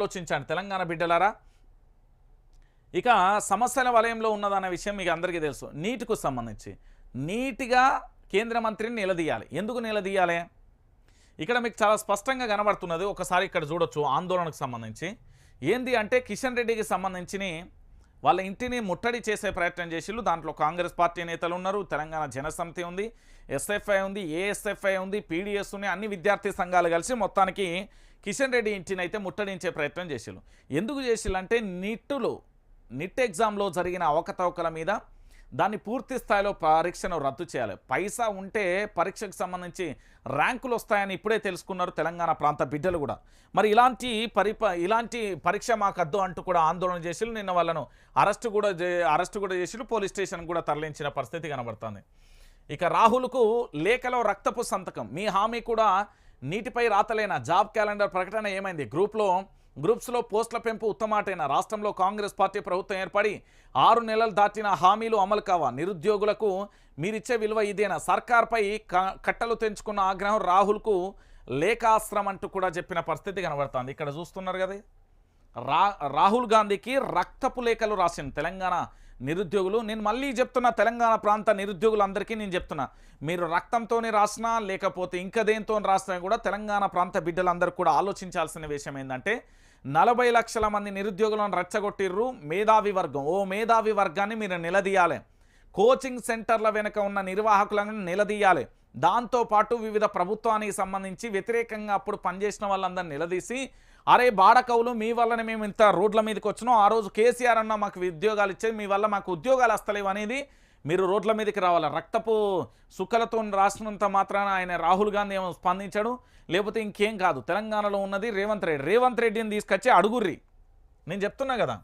ఆలోచించండి. తెలంగాణ బిడ్డలారా ఇక సమస్యల వలయంలో ఉన్నదన్న విషయం మీకు అందరికీ తెలుసు. నీటికి సంబంధించి నీటిగా కేంద్ర మంత్రిని నిలదీయాలి. ఎందుకు నిలదీయాలి? ఇక్కడ మీకు చాలా స్పష్టంగా కనబడుతున్నది ఒకసారి ఇక్కడ చూడొచ్చు ఆందోళనకు సంబంధించి. ఏంది అంటే కిషన్ రెడ్డికి సంబంధించి వాళ్ళ ఇంటిని ముట్టడి చేసే ప్రయత్నం చేసిళ్ళు. దాంట్లో కాంగ్రెస్ పార్టీ నేతలు ఉన్నారు తెలంగాణ జనసమితి ఉంది ఎస్ఎఫ్ఐ ఉంది ఏఎస్ఎఫ్ఐ ఉంది పీడిఎస్ ఉన్నాయి అన్ని విద్యార్థి సంఘాలు కలిసి మొత్తానికి కిషన్ రెడ్డి ఇంటిని అయితే ముట్టడించే ప్రయత్నం చేసిళ్ళు. ఎందుకు చేసిల్లంటే నిట్టులు నిట్ ఎగ్జామ్లో జరిగిన అవకతవకల మీద దాన్ని పూర్తి స్థాయిలో పరీక్షను రద్దు చేయాలి. పైసా ఉంటే పరీక్షకు సంబంధించి ర్యాంకులు వస్తాయని ఇప్పుడే తెలుసుకున్నారు తెలంగాణ ప్రాంత బిడ్డలు కూడా. మరి ఇలాంటి పరిప ఇలాంటి పరీక్ష మాకద్దు అంటూ కూడా ఆందోళన చేసి నిన్న వాళ్ళను అరెస్ట్ కూడా చే- అరెస్ట్ కూడా చేసి పోలీస్ స్టేషన్ కూడా తరలించిన పరిస్థితి కనబడుతుంది. ఇక రాహుల్కు లేఖలో రక్తపు సంతకం. మీ హామీ కూడా నీటిపై రాతలైన జాబ్ క్యాలెండర్ ప్రకటన ఏమైంది? గ్రూప్లో గ్రూప్స్లో పోస్టుల పెంపు ఉత్తమాటైన రాష్ట్రంలో కాంగ్రెస్ పార్టీ ప్రభుత్వం ఏర్పడి ఆరు నెలలు దాటిన హామీలు అమలు కావా? నిరుద్యోగులకు మీరిచ్చే విలువ ఇదేనా? సర్కార్పై కట్టలు తెంచుకున్న ఆగ్రహం రాహుల్కు లేఖాస్త్రం అంటూ కూడా చెప్పిన పరిస్థితి కనబడుతుంది. ఇక్కడ చూస్తున్నారు కదా. రా రాహుల్ గాంధీకి రక్తపు లేఖలు రాసింది తెలంగాణ నిరుద్యోగులు. నేను మళ్ళీ చెప్తున్నా తెలంగాణ ప్రాంత నిరుద్యోగులందరికీ నేను చెప్తున్నా మీరు రక్తంతోనే రాసినా లేకపోతే ఇంకా దేంతో రాసినా కూడా తెలంగాణ ప్రాంత బిడ్డలందరూ కూడా ఆలోచించాల్సిన విషయం ఏంటంటే నలభై లక్షల మంది నిరుద్యోగులను రెచ్చగొట్టిర్రు మేధావి వర్గం. ఓ మేధావి వర్గాన్ని మీరు నిలదీయాలి. కోచింగ్ సెంటర్ల వెనుక ఉన్న నిర్వాహకులను నిలదీయాలి. దాంతోపాటు వివిధ ప్రభుత్వానికి సంబంధించి వ్యతిరేకంగా అప్పుడు పనిచేసిన వాళ్ళందరినీ నిలదీసి అరే బాడకవులు మీ వల్లనే మేము ఇంత రోడ్ల మీదకి వచ్చినాం. ఆ రోజు కేసీఆర్ అన్న మాకు ఉద్యోగాలు ఇచ్చేది మీ వల్ల మాకు ఉద్యోగాలు వస్తలేవు అనేది మీరు రోడ్ల మీదకి రావాలి? రక్తపు సుక్కలతో రాసినంత మాత్రాన ఆయన రాహుల్ గాంధీ ఏమో స్పందించాడు. లేకపోతే ఇంకేం కాదు. తెలంగాణలో ఉన్నది రేవంత్ రెడ్డి. రేవంత్ రెడ్డిని తీసుకొచ్చి అడుగుర్రి. నేను చెప్తున్నా కదా.